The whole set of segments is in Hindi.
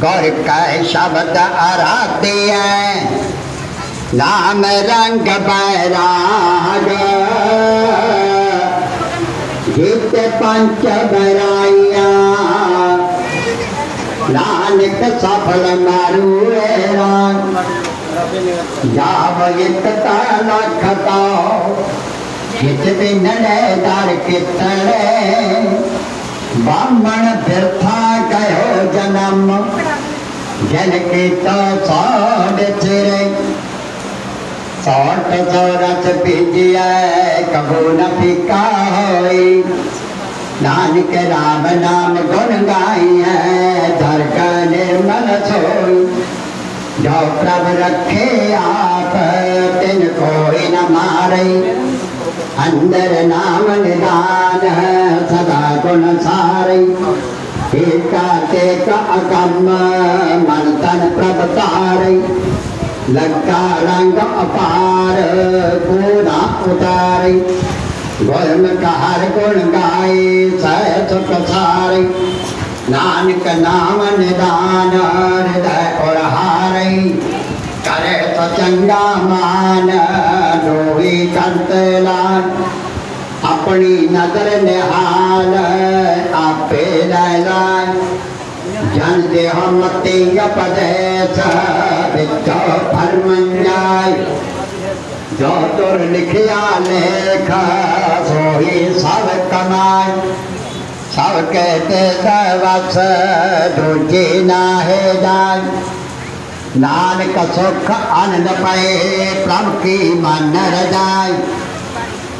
गौर का शब्द आराध्य है? नाम रंग बैराग। गीत पंच बराइया। नानक सफल मारू जाव इत लखता हित दर कितने। ब्राह्मण बिरथा कहो जन्म। जन के तो सौड़ चिरे। सौट सौरस पीजिए कबू न फिका होई। नानक राम नाम गुण गाइए धर का निर्मल सोई। जो प्रभ रखे आप, तिन कोई न मारे। अंदर नाम निदान है, सदा गुण सारे। एका तेक अकम मन तन प्रभ तारे लंका रंग अपार, पूरा उतारे। गुण कहर गुण गाए सह सुख नानक नाम निदान, हृदय और हारे। करे तो चंगा मान, लोही कंत लान अपनी नज़र निहाल आपे लाय जन देह मते जो तुर लिखिया लेख, सोही सब कमाय। सब कहते सवस दूजे नाहे जाय। नानक सुख आनंद पाए, प्रभु की मन रजाय।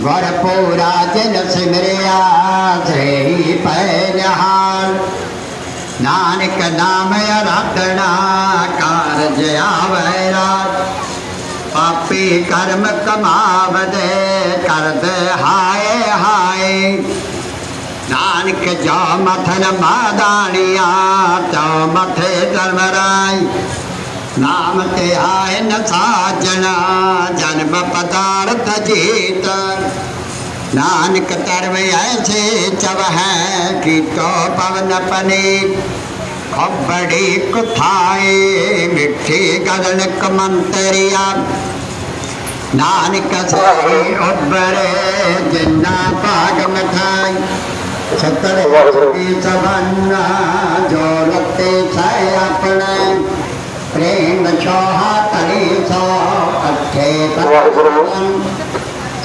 वर पूरा जिन सिमरिया पैरहाल नानक नाम आराधना कारज आवैरा पापी कर्म कमावदे करद हाय हाय नानक जो मथन मादानिया तो मथे धर्मराय नाम ते आय न साजना। नानक तरव ऐसे चव है कि तो पवन पने खबड़ी कुथाए मिठी गगन कमंतरिया। नानक से उबरे जिन्ना पाग सतर की सवन्ना जो लगते छै अपने। प्रेम छोहा तरी सो अठे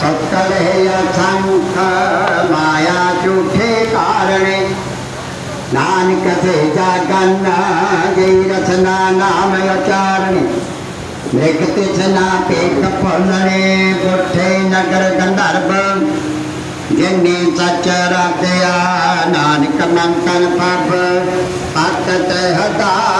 सकल असंख माया झूठे कारणे नानक से जागन जय रचना नाम उचारणे मृग तिसना पेख फुलणे पुठे नगर गंधर्व जिन्नी सच रखया नानक मंकन पब भक्त हतारन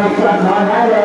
nuestra hermana de